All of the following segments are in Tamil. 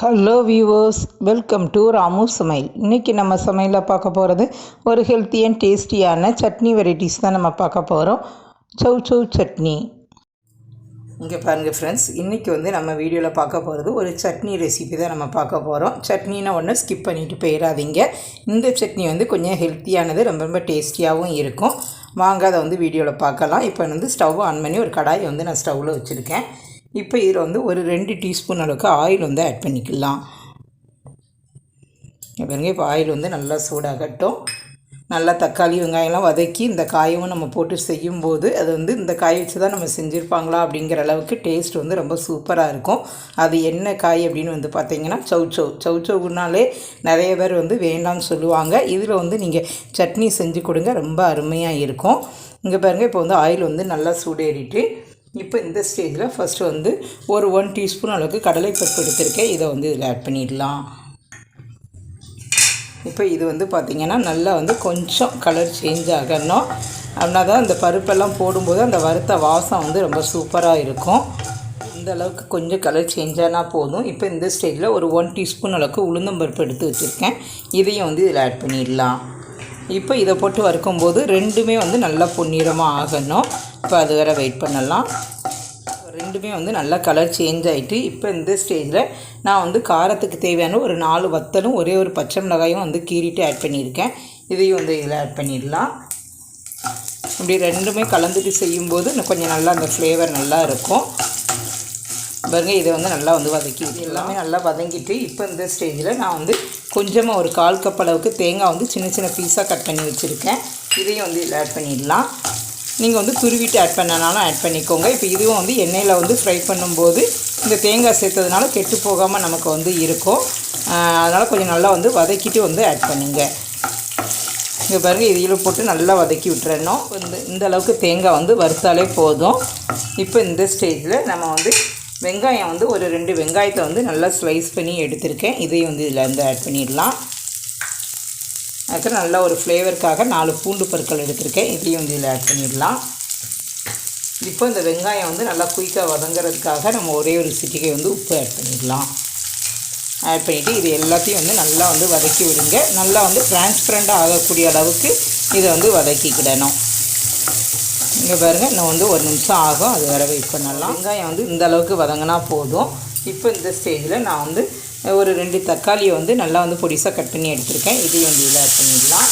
Hello viewers welcome to Ramu Samayal இன்றைக்கி நம்ம சமையலில் பார்க்க போகிறது ஒரு ஹெல்த்தி அண்ட் டேஸ்டியான சட்னி வெரைட்டிஸ் தான் நம்ம பார்க்க போகிறோம் சௌ சௌ சட்னி. இங்கே பாருங்கள் ஃப்ரெண்ட்ஸ் இன்றைக்கி வந்து நம்ம வீடியோவில் பார்க்க போகிறது ஒரு சட்னி ரெசிபி தான் நம்ம பார்க்க போகிறோம் சட்னினா ஒன்று ஸ்கிப் பண்ணிவிட்டு போயிடாதீங்க இந்த சட்னி வந்து கொஞ்சம் ஹெல்த்தியானது ரொம்ப ரொம்ப டேஸ்டியாகவும் இருக்கும். வாங்க அதை வந்து வீடியோவில் பார்க்கலாம். இப்போ வந்து ஸ்டவ் ஆன் பண்ணி ஒரு கடாயை வந்து நான் ஸ்டவ்வில் வச்சுருக்கேன். இப்போ இதில் வந்து ஒரு ரெண்டு டீஸ்பூன் அளவுக்கு ஆயில் வந்து ஆட் பண்ணிக்கலாம். பாருங்க இப்போ ஆயில் வந்து நல்லா சூடாகட்டும். நல்லா தக்காளி வெங்காயம்லாம் வதக்கி இந்த காயவும் நம்ம போட்டு செய்யும்போது அது வந்து இந்த காய் வச்சு தான் நம்ம செஞ்சுருப்பாங்களா அப்படிங்கிற அளவுக்கு டேஸ்ட் வந்து ரொம்ப சூப்பராக இருக்கும். அது என்ன காய் அப்படின்னு வந்து பார்த்தீங்கன்னா சௌச்சௌ சௌச்சௌனாலே நிறைய பேர் வந்து வேண்டாம்னு சொல்லுவாங்க. இதில் வந்து நீங்கள் சட்னி செஞ்சு கொடுங்க ரொம்ப அருமையாக இருக்கும். இங்கே பாருங்கள் இப்போ வந்து ஆயில் வந்து நல்லா சூடேறிட்டு இப்போ இந்த ஸ்டேஜில் ஃபஸ்ட்டு வந்து ஒரு ஒன் டீஸ்பூன் அளவுக்கு கடலைப்பருப்பு எடுத்திருக்கேன். இதை வந்து இதில் ஆட் பண்ணிடலாம். இப்போ இது வந்து பார்த்திங்கன்னா நல்லா வந்து கொஞ்சம் கலர் சேஞ்ச் ஆகணும். அப்படின்னா தான் இந்த பருப்பெல்லாம் போடும்போது அந்த வறுத்த வாசம் வந்து ரொம்ப சூப்பராக இருக்கும். இந்த அளவுக்கு கொஞ்சம் கலர் சேஞ்ச் ஆனால் போதும். இப்போ இந்த ஸ்டேஜில் ஒரு ஒன் டீஸ்பூன் அளவுக்கு உளுந்தம்பருப்பு எடுத்து வச்சுருக்கேன். இதையும் வந்து இதில் ஆட் பண்ணிடலாம். இப்போ இதை போட்டு வறுக்கும்போது ரெண்டுமே வந்து நல்லா பொன்னிறமாக ஆகணும். இப்போ அது வரை வெயிட் பண்ணலாம். ரெண்டுமே வந்து நல்லா கலர் சேஞ்ச் ஆகிட்டு இப்போ இந்த ஸ்டேஜில் நான் வந்து காரத்துக்கு தேவையான ஒரு நாலு வத்தலும் ஒரே ஒரு பச்சை மிளகாயும் வந்து கீறிட்டு ஆட் பண்ணியிருக்கேன். இதையும் வந்து இதில் ஆட் பண்ணிடலாம். இப்படி ரெண்டுமே கலந்துட்டு செய்யும்போது இன்னும் கொஞ்சம் நல்லா அந்த ஃப்ளேவர் நல்லா இருக்கும். பாருங்க இதை வந்து நல்லா வந்து வதக்கி எல்லாமே நல்லா வதங்கிட்டு இப்போ இந்த ஸ்டேஜில் நான் வந்து கொஞ்சமாக ஒரு கால் கப் அளவுக்கு தேங்காய் வந்து சின்ன சின்ன பீஸாக கட் பண்ணி வச்சுருக்கேன். இதையும் வந்து இதில் ஆட் பண்ணிடலாம். நீங்கள் வந்து துருவிட்டு ஆட் பண்ணனாலும் ஆட் பண்ணிக்கோங்க. இப்போ இதுவும் வந்து எண்ணெயில் வந்து ஃப்ரை பண்ணும்போது இந்த தேங்காய் சேர்த்ததுனால கெட்டு போகாமல் நமக்கு வந்து இருக்கும். அதனால் கொஞ்சம் நல்லா வந்து வதக்கிட்டு வந்து ஆட் பண்ணுங்க. இங்கே பாருங்கள் இதில் போட்டு நல்லா வதக்கி விட்டுறணும். இந்த இந்த அளவுக்கு தேங்காய் வந்து வறுத்தாலே போதும். இப்போ இந்த ஸ்டேஜில் நம்ம வந்து வெங்காயம் வந்து ஒரு ரெண்டு வெங்காயத்தை வந்து நல்லா ஸ்லைஸ் பண்ணி எடுத்திருக்கேன். இதையும் வந்து இதில் வந்து ஆட் பண்ணிடலாம். அதுக்கு நல்லா ஒரு ஃப்ளேவருக்காக நாலு பூண்டு பற்கள் எடுத்திருக்கேன். இதையும் வந்து இதில் ஆட் பண்ணிடலாம். இப்போ இந்த வெங்காயம் வந்து நல்லா குயிக்காக வதங்குறதுக்காக நம்ம ஒரே ஒரு சிட்டிகை வந்து உப்பு ஆட் பண்ணிடலாம். ஆட் பண்ணிவிட்டு இது எல்லாத்தையும் வந்து நல்லா வந்து வதக்கி விடுங்க. நல்லா வந்து டிரான்ஸ்பரண்ட்டாக ஆகக்கூடிய அளவுக்கு இதை வந்து வதக்கிக்கிடணும். இங்கே பாருங்கள் இன்னும் வந்து ஒரு நிமிஷம் ஆகும். அது வர வெயிட் பண்ணலாம். வெங்காயம் வந்து இந்த அளவுக்கு வதங்கினா போதும். இப்போ இந்த ஸ்டேஜில் நான் வந்து ஒரு ரெண்டு தக்காளியை வந்து நல்லா வந்து பொடிசாக கட் பண்ணி எடுத்திருக்கேன். இதையும் வந்து இதில் ஆட் பண்ணிடலாம்.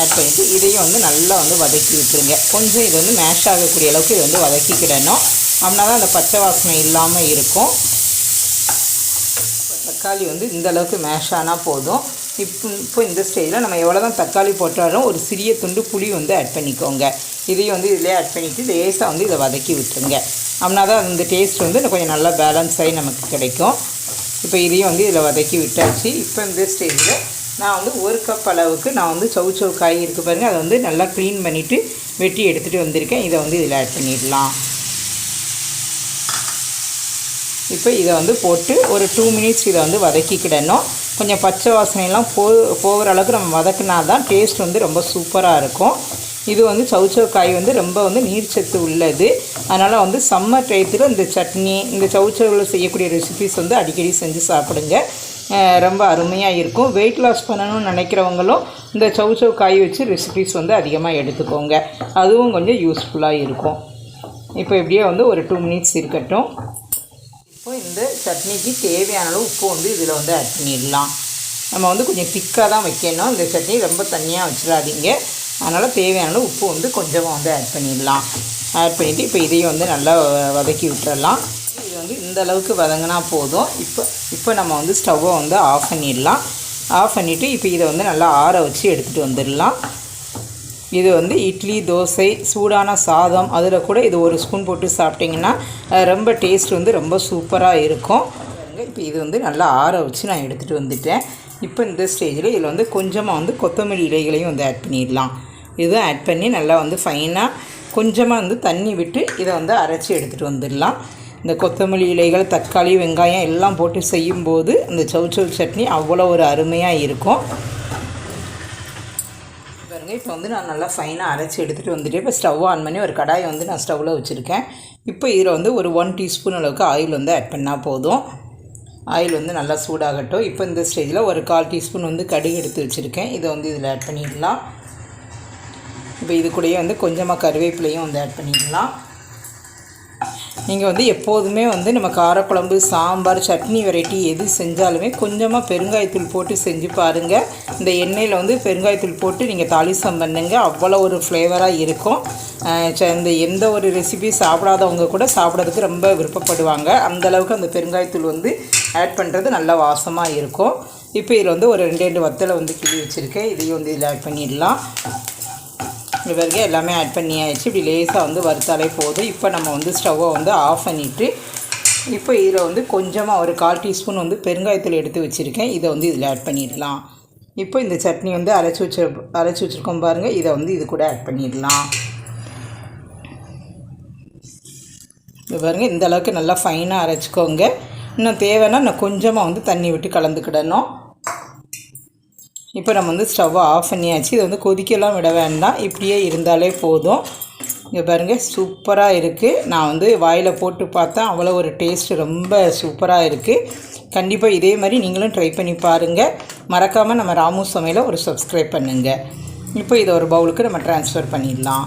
ஆட் பண்ணிவிட்டு இதையும் வந்து நல்லா வந்து வதக்கி விட்டுருங்க. கொஞ்சம் இது வந்து மேஷ் ஆகக்கூடிய அளவுக்கு இது வந்து வதக்கிக்கிடணும். அப்படின்னா தான் அந்த பச்சை வாசனை இல்லாமல் இருக்கும். தக்காளி வந்து இந்த அளவுக்கு மேஷ் ஆனால் போதும். இப்போ இப்போ இந்த ஸ்டேஜில் நம்ம எவ்வளோ தான் தக்காளி போட்டாலும் ஒரு சிறிய துண்டு புளி வந்து ஆட் பண்ணிக்கோங்க. இதையும் வந்து இதிலே ஆட் பண்ணிவிட்டு லேசாக வந்து இதை வதக்கி விட்டுருங்க. அப்படின்னா தான் அந்த டேஸ்ட் வந்து கொஞ்சம் நல்லா பேலன்ஸ் ஆகி நமக்கு கிடைக்கும். இப்போ இதையும் வந்து இதில் வதக்கி விட்டாச்சு. இப்போ இந்த ஸ்டேஜில் நான் வந்து ஒரு கப் அளவுக்கு நான் வந்து சவு சவு காய் இருக்குது பாருங்கள் அதை வந்து நல்லா க்ளீன் பண்ணிவிட்டு வெட்டி எடுத்துகிட்டு வந்திருக்கேன். இதை வந்து இதில் ஆட் பண்ணிடலாம். இப்போ இதை வந்து போட்டு ஒரு டூ மினிட்ஸ் இதை வந்து வதக்கிக்கிடணும். கொஞ்சம் பச்சை வாசனையெல்லாம் போ போகிற அளவுக்கு நம்ம வதக்கினா தான் டேஸ்ட் வந்து ரொம்ப சூப்பராக இருக்கும். இது வந்து சவுச்சவ் காய் வந்து ரொம்ப வந்து நீர்ச்சத்து உள்ளது. அதனால் வந்து சம்மர் டயத்தில் இந்த சட்னி இந்த சவுச்சவில் செய்யக்கூடிய ரெசிபிஸ் வந்து அடிக்கடி செஞ்சு சாப்பிடுங்க. ரொம்ப அருமையாக இருக்கும். வெயிட் லாஸ் பண்ணணும்னு நினைக்கிறவங்களும் இந்த சவுச்சவ் காய் வச்சு ரெசிபிஸ் வந்து அதிகமாக எடுத்துக்கோங்க. அதுவும் கொஞ்சம் யூஸ்ஃபுல்லாக இருக்கும். இப்போ இப்படியே வந்து ஒரு டூ மினிட்ஸ் இருக்கட்டும். இப்போ இந்த சட்னிக்கு தேவையான அளவு உப்பு வந்து இதில் வந்து ஆட் பண்ணிடலாம். நம்ம வந்து கொஞ்சம் திக்காக தான் வைக்கணும். இந்த சட்னி ரொம்ப தண்ணியாக வச்சிடாதீங்க. அதனால் தேவையான அளவு உப்பு வந்து கொஞ்சமாக வந்து ஆட் பண்ணிடலாம். ஆட் பண்ணிவிட்டு இப்போ இதையும் வந்து நல்லா வதக்கி விட்டுறலாம். இது வந்து இந்த அளவுக்கு வதங்கினா போதும். இப்போ இப்போ நம்ம வந்து ஸ்டவ்வை வந்து ஆஃப் பண்ணிடலாம். ஆஃப் பண்ணிவிட்டு இப்போ இதை வந்து நல்லா ஆற வச்சு எடுத்துகிட்டு வந்துடலாம். இது வந்து இட்லி தோசை சூடான சாதம் அதில் கூட இது ஒரு ஸ்பூன் போட்டு சாப்பிட்டிங்கன்னா ரொம்ப டேஸ்ட் வந்து ரொம்ப சூப்பராக இருக்கும். இப்போ இது வந்து நல்லா ஆற வச்சு நான் எடுத்துகிட்டு வந்துட்டேன். இப்போ இந்த ஸ்டேஜில் இதில் வந்து கொஞ்சமாக வந்து கொத்தமல்லி இலைகளையும் வந்து ஆட் பண்ணிடலாம். இதுவும் ஆட் பண்ணி நல்லா வந்து ஃபைனாக கொஞ்சமாக வந்து தண்ணி விட்டு இதை வந்து அரைச்சி எடுத்துகிட்டு வந்துடலாம். இந்த கொத்தமல்லி இலைகள் தக்காளி வெங்காயம் எல்லாம் போட்டு செய்யும்போது அந்த சவுச்சவு சட்னி அவ்வளோ ஒரு அருமையாக இருக்கும். பாருங்க இப்போ வந்து நான் நல்லா ஃபைனாக அரைச்சி எடுத்துகிட்டு வந்துட்டு இப்போ ஸ்டவ் ஆன் பண்ணி ஒரு கடாயை வந்து நான் ஸ்டவ்வில் வச்சுருக்கேன். இப்போ இதில் வந்து ஒரு ஒன் டீஸ்பூன் அளவுக்கு ஆயில் வந்து ஆட் பண்ணால் போதும். ஆயில் வந்து நல்லா சூடாகட்டும். இப்போ இந்த ஸ்டேஜில் ஒரு கால் டீஸ்பூன் வந்து கடுகு எடுத்து வச்சுருக்கேன். இதை வந்து இதில் ஆட் பண்ணிடலாம். இப்போ இது கூடயே வந்து கொஞ்சமாக கருவேப்பிலையும் வந்து ஆட் பண்ணிடலாம் நீங்கள் வந்து எப்போதுமே வந்து நம்ம காரக்குழம்பு சாம்பார் சட்னி வெரைட்டி எது செஞ்சாலுமே கொஞ்சமாக பெருங்காயத்தூள் போட்டு செஞ்சு பாருங்கள் இந்த எண்ணெயில் வந்து பெருங்காயத்தூள் போட்டு நீங்கள் தாளிசம் பண்ணுங்க. அவ்வளோ ஒரு ஃப்ளேவராக இருக்கும். இந்த எந்த ஒரு ரெசிபி சாப்பிடாதவங்க கூட சாப்பிட்றதுக்கு ரொம்ப விருப்பப்படுவாங்க. அந்தளவுக்கு அந்த பெருங்காயத்தூள் வந்து ஆட் பண்ணுறது நல்ல வாசமாக இருக்கும். இப்போ இதில் வந்து ஒரு ரெண்டு ரெண்டு வத்தலை வந்து கிழி வச்சுருக்கேன். இதையும் வந்து இதில் ஆட் பண்ணிடலாம். இது எல்லாமே ஆட் பண்ணியாச்சு. இப்படி லேசாக வந்து வறுத்தாலே போதும். இப்போ நம்ம வந்து ஸ்டவ்வை வந்து ஆஃப் பண்ணிவிட்டு இப்போ இதில் வந்து கொஞ்சமாக ஒரு கால் டீஸ்பூன் வந்து பெருங்காயத்தில் எடுத்து வச்சுருக்கேன். இதை வந்து இதில் ஆட் பண்ணிடலாம். இப்போ இந்த சட்னி வந்து அரைச்சி வச்சு அரைச்சி வச்சுருக்கோம் பாருங்கள் இதை வந்து இது கூட ஆட் பண்ணிடலாம். இது பாருங்கள் இந்த அளவுக்கு நல்லா ஃபைனாக அரைச்சிக்கோங்க. இன்னும் தேவைன்னா நான் கொஞ்சமாக வந்து தண்ணி விட்டு கலந்துக்கிடணும். இப்போ நம்ம வந்து ஸ்டவ்வை ஆஃப் பண்ணியாச்சு. இதை வந்து கொதிக்கலாம் விட வேண்டாம். இப்படியே இருந்தாலே போதும். இங்கே பாருங்கள் சூப்பராக இருக்குது நான் வந்து வாயில் போட்டு பார்த்தேன் அவ்வளோ ஒரு டேஸ்ட் ரொம்ப சூப்பராக இருக்குது கண்டிப்பாக இதே மாதிரி நீங்களும் ட்ரை பண்ணி பாருங்கள் மறக்காமல் நம்ம ராமு சமையலை ஒரு சப்ஸ்கிரைப் பண்ணுங்கள் இப்போ இதை ஒரு பவுலுக்கு நம்ம ட்ரான்ஸ்ஃபர் பண்ணிடலாம்.